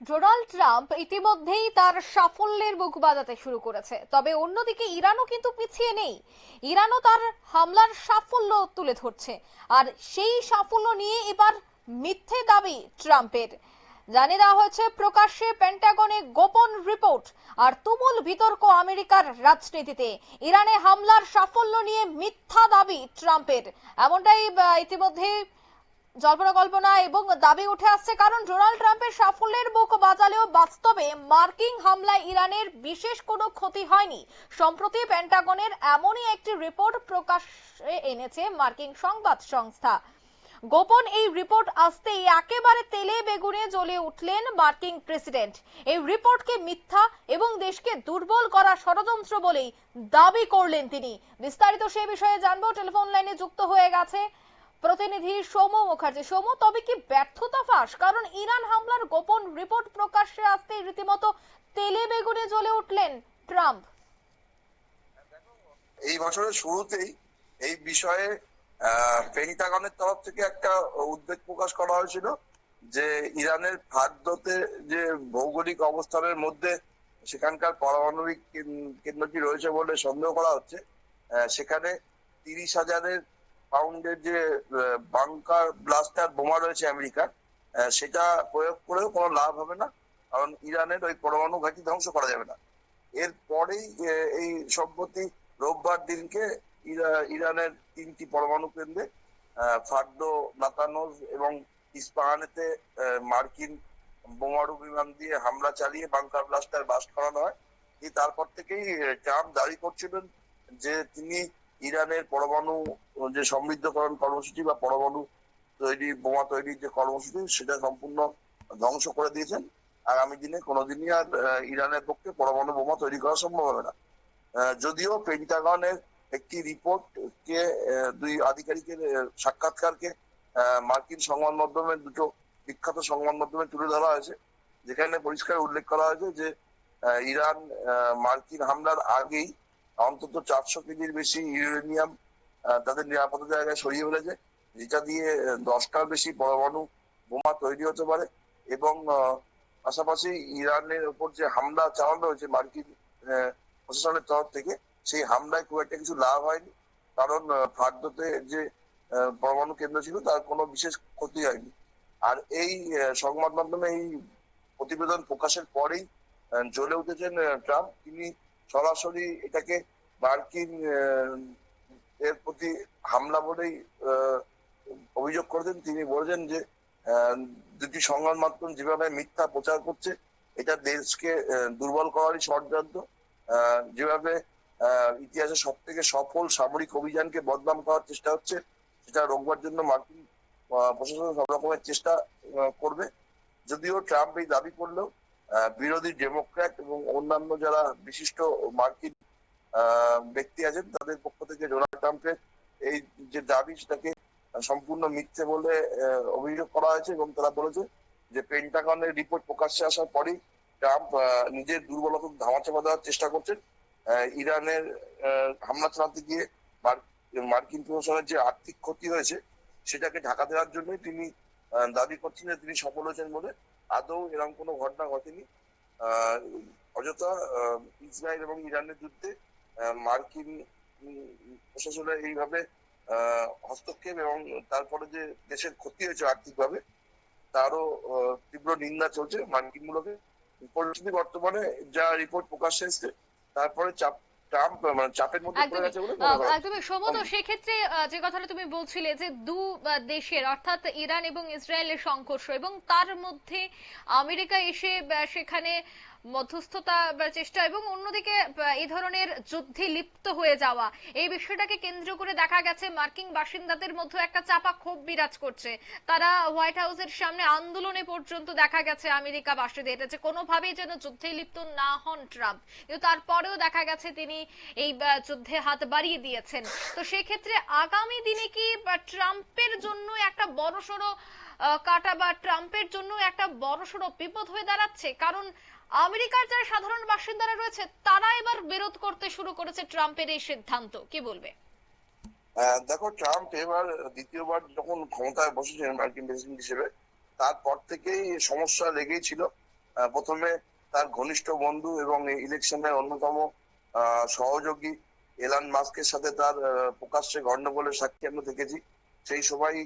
Donald Trump ইতিমধ্যেই তার সাফল্যের মুখ বাজাতে শুরু করেছে। তবে অন্যদিকে ইরানও কিন্তু পিছিয়ে নেই। ইরানও তার হামলার সাফল্য তুলে ধরছে। আর সেই সাফল্য নিয়ে এবার মিথ্যে দাবি ট্রাম্পের। জানিয়ে দেওয়া হয়েছে, প্রকাশ্যে পেন্টাগনে গোপন রিপোর্ট আর তুমুল বিতর্ক আমেরিকার রাজনীতিতে। ইরানে হামলার সাফল্য নিয়ে মিথ্যা দাবি ট্রাম্পের। এমনটাই ইতিমধ্যে জল্পনা কল্পনা এবং দাবি উঠে আসছে কারণ ডোনাল্ড ট্রাম্পের সাফল্যের মুখ বাজালেও বাস্তবে মার্কিন হামলায় ইরানের বিশেষ কোনো ক্ষতি হয়নি। সম্প্রতি পেন্টাগনের এমনই একটি রিপোর্ট প্রকাশ্যে এনেছে মার্কিন সংবাদ সংস্থা। গোপন এই রিপোর্ট আসতেই একেবারে তেলে বেগুনে জ্বলে উঠলেন মার্কিন প্রেসিডেন্ট। এই রিপোর্টকে মিথ্যা এবং দেশকে দুর্বল করা ষড়যন্ত্র বলেই দাবি করলেন তিনি। বিস্তারিত সে বিষয়ে জানব, টেলিফোন লাইনে যুক্ত হয়ে গেছে প্রতিনিধি সৌম্য মুখার্জি, সৌম্য, তবে কি ব্যর্থতা ফাঁস? কারণ ইরান হামলার গোপন রিপোর্ট প্রকাশ্যে আসতে রীতিমতো তেলে বেগুনে জ্বলে উঠলেন ট্রাম্প। এই বছরের শুরুতেই এই বিষয়ে পেন্টাগনের তরফ থেকে একটা উদ্বেগ প্রকাশ করা হয়েছিল যে ইরানের খাদ্যতে যে ভৌগোলিক অবস্থানের মধ্যে সেখানকার পারমাণবিক কেন- কেন্দ্রটি রয়েছে বলে সন্দেহ করা হচ্ছে। সেখানে তিরিশ হাজারের পাউন্ডের যে বাংকার ব্লাস্টার বোমা রয়েছে আমেরিকার সেটা প্রয়োগ করেও কোনো লাভ হবে না। কারণ ইরানের ওই পরমাণু ঘাঁটি ধ্বংস করা যাবে না। এরপরেই আহ, এই সম্প্রতি রোববার দিনকে ইরানের তিনটি পরমাণু কেন্দ্রে আহ, নাতানোজ এবং ইস্পাহানেতে মার্কিন বোমারু বিমান দিয়ে হামলা চালিয়ে বাংকার ব্লাস্টার বাস করানো হয়। তারপর থেকেই ট্রাম্প দাবি করছিলেন যে তিনি ইরানের পরমাণু যে সমৃদ্ধকরণ কর্মসূচি বা পরমাণু তৈরি, বোমা তৈরির যে কর্মসূচি, সেটা সম্পূর্ণ ধ্বংস করে দিয়েছেন। আগামী দিনে কোনোদিনই আর ইরানের পক্ষে পরমাণু বোমা তৈরি করা সম্ভব হবে না। যদিও পেন্টাগনের একটি রিপোর্ট কে দুই আধিকারিকের সাক্ষাৎকারকে মার্কিন সংবাদ মাধ্যমে দুটো বিখ্যাত সংবাদ মাধ্যমে তুলে ধরা হয়েছে, যেখানে পরিষ্কার উল্লেখ করা হয়েছে যে ইরান মার্কিন হামলার আগেই অন্তত চারশো কেজির বেশি ইউরেনিয়াম তাদের নিরাপদ জায়গায় সরিয়ে ফেলেছে। যেটা দিয়ে দশটার বেশি পরমাণু বোমা তৈরি হতে পারে এবং পাশাপাশি ইরানের উপর যে হামলা চালানো হয়েছে মার্কিন প্রশাসনের তরফ থেকে সেই হামলায় খুব একটা কিছু লাভ হয়নি। কারণ আহ, যে পরমাণু কেন্দ্র ছিল তার কোনো বিশেষ ক্ষতি হয়নি। আর এই সংবাদ মাধ্যমে এই প্রতিবেদন প্রকাশের পরেই জ্বলে উঠেছেন ট্রাম্প। তিনি সরাসরি এটাকে মার্কিন এর প্রতি হামলা বলেই অভিযোগ করেছেন। তিনি বলেছেন যে দুটি সংবাদ মাধ্যম যেভাবে মিথ্যা প্রচার করছে এটা দেশকে দুর্বল করারই ষড়যন্ত্র। যেভাবে আহ, ইতিহাসের সব থেকে সফল সামরিক অভিযানকে বদনাম করার চেষ্টা হচ্ছে সেটা রোকবার জন্য মার্কিন প্রশাসন সব রকমের চেষ্টা করবে। যদিও ট্রাম্প এই দাবি করলেও বিরোধী ডেমোক্র্যাট এবং অন্যান্য যারা বিশিষ্ট মার্কিন ব্যক্তি আছেন, তাদের পক্ষ থেকে ডোনাল্ড ট্রাম্পের এই যে দাবি, সেটাকে সম্পূর্ণ মিথ্যে বলে অভিযোগ করা হয়েছে এবং তারা বলেছে যে পেন্টাগনের রিপোর্ট প্রকাশ্যে আসার পরেই ট্রাম্প নিজের দুর্বলতা ধামাচাপা দেওয়ার চেষ্টা করছেন। ইরানের হামলা চালাতে গিয়ে মার্কিন প্রশাসনের যে আর্থিক ক্ষতি হয়েছে, সেটাকে ঢাকা দেওয়ার জন্যই তিনি দাবি করছেন যে তিনি সফল হয়েছেন বলে আদৌ এরকম কোনো ঘটনা ঘটেনি। অযথা ইসরায়েল এবং ইরানের যুদ্ধে মার্কিন প্রশাসনের এইভাবে হস্তক্ষেপ এবং তারপরে যে দেশের ক্ষতি হয়েছে আর্থিকভাবে, তারও তীব্র নিন্দা চলছে মার্কিন মূলকে পরিস্থিতি বর্তমানে যা রিপোর্ট প্রকাশ এসছে, তারপরে চাপ চাপের মধ্যে পড়ে একদমই গেছে বলে মনে। একদমই সমত সেক্ষেত্রে ক্ষেত্রে যে কথাটা তুমি বলছিলে যে দু দেশের অর্থাৎ ইরান এবং ইসরায়েলের সংঘর্ষ এবং তার মধ্যে আমেরিকা এসে সেখানে মধ্যস্থতা চেষ্টা এবং অন্যদিকে এই ধরনের যুদ্ধে লিপ্ত হয়ে যাওয়া। এই বিষয়টাকে কেন্দ্র করে দেখা গেছে, মার্কিন বাসিন্দাদের মধ্যে একটা চাপা ক্ষোভ বিরাজ করছে। তারা হোয়াইট হাউসের সামনে আন্দোলনে পর্যন্ত দেখা গেছে আমেরিকা বাসীদের যে কোনোভাবেই যেন যুদ্ধে লিপ্ত না হন ট্রাম্প। কিন্তু তারপরেও দেখা গেছে তিনি এই যুদ্ধে হাত বাড়িয়ে দিয়েছেন। তো সেক্ষেত্রে আগামী দিনে কি ট্রাম্পের জন্য একটা বড়সড় কাটা বা ট্রাম্পের জন্য একটা বড়সড় বিপদ হয়ে দাঁড়াচ্ছে? কারণ আমেরিকার যারা সাধারণ বাসিন্দারা রয়েছে, তারা এবার বিরোধ করতে শুরু করেছে ট্রাম্পের এই সিদ্ধান্ত। কি বলবে? দেখো, ট্রাম্প এবার দ্বিতীয়বার যখন ক্ষমতায় বসেছেন মার্কিন প্রেসিডেন্ট হিসেবে, তারপর থেকেই সমস্যা লেগেই ছিল। প্রথমে তার ঘনিষ্ঠ বন্ধু এবং ইলেকশনের অন্যতম সহযোগী এলান মাস্কের সাথে তার প্রকাশ্যে গণ্ডগোলের সাক্ষী আমরা দেখেছি। সেই সময়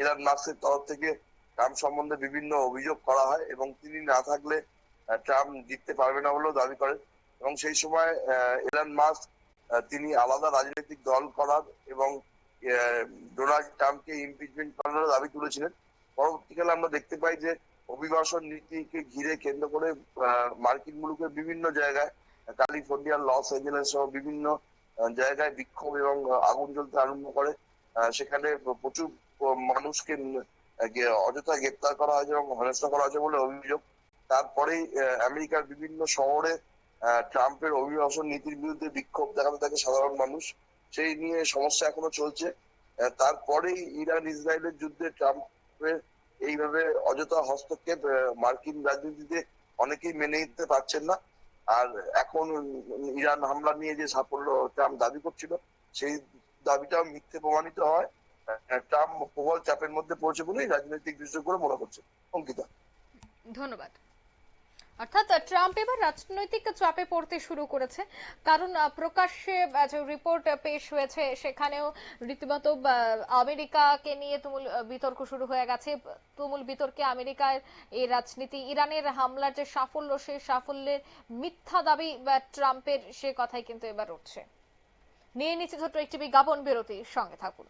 এলান মাস্কের তরফ থেকে ট্রাম্প সম্বন্ধে বিভিন্ন অভিযোগ করা হয় এবং তিনি না থাকলে ট্রাম্প জিততে পারবে না বলেও দাবি করেন এবং সেই সময় এলান মাস্ক তিনি আলাদা রাজনৈতিক দল করার এবং ডোনাল্ড ট্রাম্পকে ইমপিচমেন্ট করার দাবি তুলেছিলেন। পরবর্তীকালে আমরা দেখতে পাই যে, অভিবাসন নীতিকে ঘিরে কেন্দ্র করে মার্কিন মুলুকের বিভিন্ন জায়গায় ক্যালিফোর্নিয়া লস এঞ্জেলেস সহ বিভিন্ন জায়গায় বিক্ষোভ এবং আগুন জ্বলতে আরম্ভ করে। সেখানে প্রচুর মানুষকে অযথা গ্রেপ্তার করা হয়েছে এবং হেনস্থা করা হয়েছে বলে অভিযোগ। তারপরেই আহ, আমেরিকার বিভিন্ন শহরে ট্রাম্পের অভিবাসন নীতির বিরুদ্ধে বিক্ষোভ দেখাতে থাকে সাধারণ মানুষ। সেই নিয়ে সমস্যা এখনও চলছে। তারপরেই ইরান ইসরায়েলের যুদ্ধে ট্রাম্পের এইভাবে অযথা হস্তক্ষেপ মার্কিন রাজনীতিতে অনেকেই মেনে নিতে পারছেন না। আর এখন ইরান হামলা নিয়ে যে সাফল্য ট্রাম্প দাবি করছিল সেই দাবিটাও মিথ্যে প্রমাণিত হয়। ট্রাম্প প্রবল চাপের মধ্যে পড়ছে বলেই রাজনৈতিক বিশেষজ্ঞরা মনে করছে। অঙ্কিতা। ধন্যবাদ। ট্রাম্প এবার রাজনৈতিক চাপে পড়তে শুরু করেছে। কারণ প্রকাশ্যে যে রিপোর্ট পেশ হয়েছে, সেখানেও রীতিমতো আমেরিকাকে নিয়ে তুমুল বিতর্ক শুরু হয়ে গেছে। তুমুল বিতর্কে আমেরিকার এই রাজনীতি, ইরানের হামলার যে সাফল্য, সেই সাফল্যের মিথ্যা দাবি ট্রাম্পের, সে কথাই কিন্তু এবার উঠছে। নিয়ে নিচ্ছে ছোট্ট একটি বিজ্ঞাপন বিরতি সঙ্গে থাকুন।